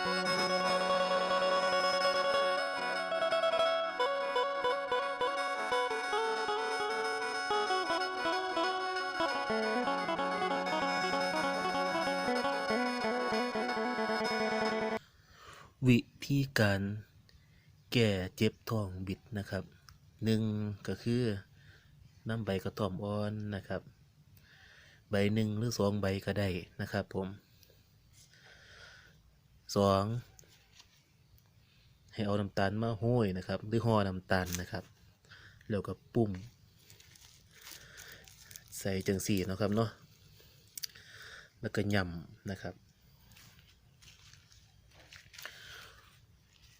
วิธีการแก้เจ็บท้องบิดนะครับหนึ่งก็คือนำใบกระท่อมอ่อนนะครับ ใบหนึ่งหรือสองใบก็ได้นะครับผม สองให้เอาน้ำตาลมาห้อยนะครับ หรือห่อน้ำตาลนะครับ แล้วก็ปุ่ม ใส่จังสีนะครับเนาะแล้วก็ยำนะครับ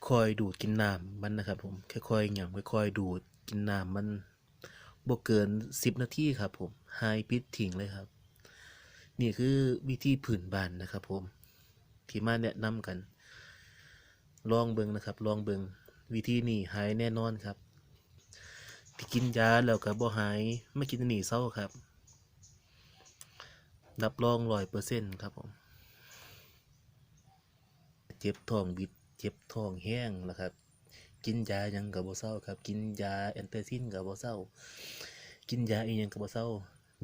คอยดูดกินน้ำมันนะครับผมค่อยๆหย่ำค่อยๆดูดกินน้ำมันบ่เกินสิบนาทีครับผมหายปิดทิ้งเลยครับ นี่คือวิธีผืนบานนะครับผม ที่มาแนะนำกัน ลองเบิงนะครับ ลองเบิงวิธีนี้หายแน่นอนครับที่กินยาแล้วก็บ่หายไม่กินอันนี้เศร้าครับรับรองร้อยเปอร์เซ็นต์ครับผมเจ็บท้องบิดเจ็บท้องแห้งนะครับ กินยายังกับบ่เศร้าครับ กินยาแอนเตอร์ซินกับบ่เศร้า กินยาอีหยังกับบ่เศร้า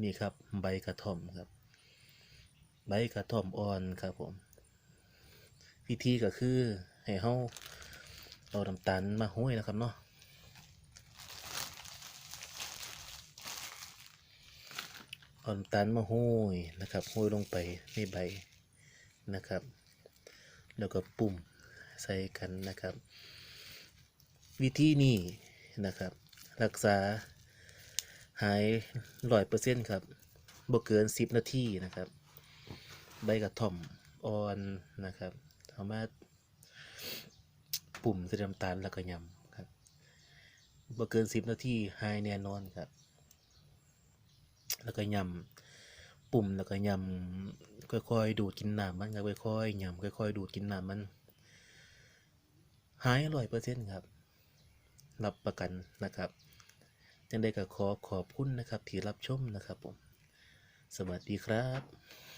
นี่ครับ ใบกระท่อมครับ ใบกระท่อมอ่อนครับผม วิธีก็คือให้เฮาเอาน้ำตาลมาห้อยนะครับเนาะเอาน้ำตาลมาห้อยนะครับห้อยลงไปในใบนะครับ แล้วก็ปุ่มใส่กันนะครับ วิธีนี้นะครับ รักษาหายร้อยเปอร์เซ็นต์ครับบ่เกินสิบนาทีนะครับ ใบกระท่อมอ่อนนะครับ เอามาปุ่มใส่น้ำตาลแล้วก็ยำครับบ่เกินสิบนาทีหายแน่นอนครับ แล้วก็ยำปุ่มแล้วก็ยำค่อยๆ ดูดกินน้ำมันครับค่อยๆยำค่อยๆ ดูดกินน้ำมันหายอร้อยเปอร์เซ็นต์ครับ รับประกันนะครับยังได้ก็ขอขอบคุณนะครับที่รับชมนะครับผม สวัสดีครับ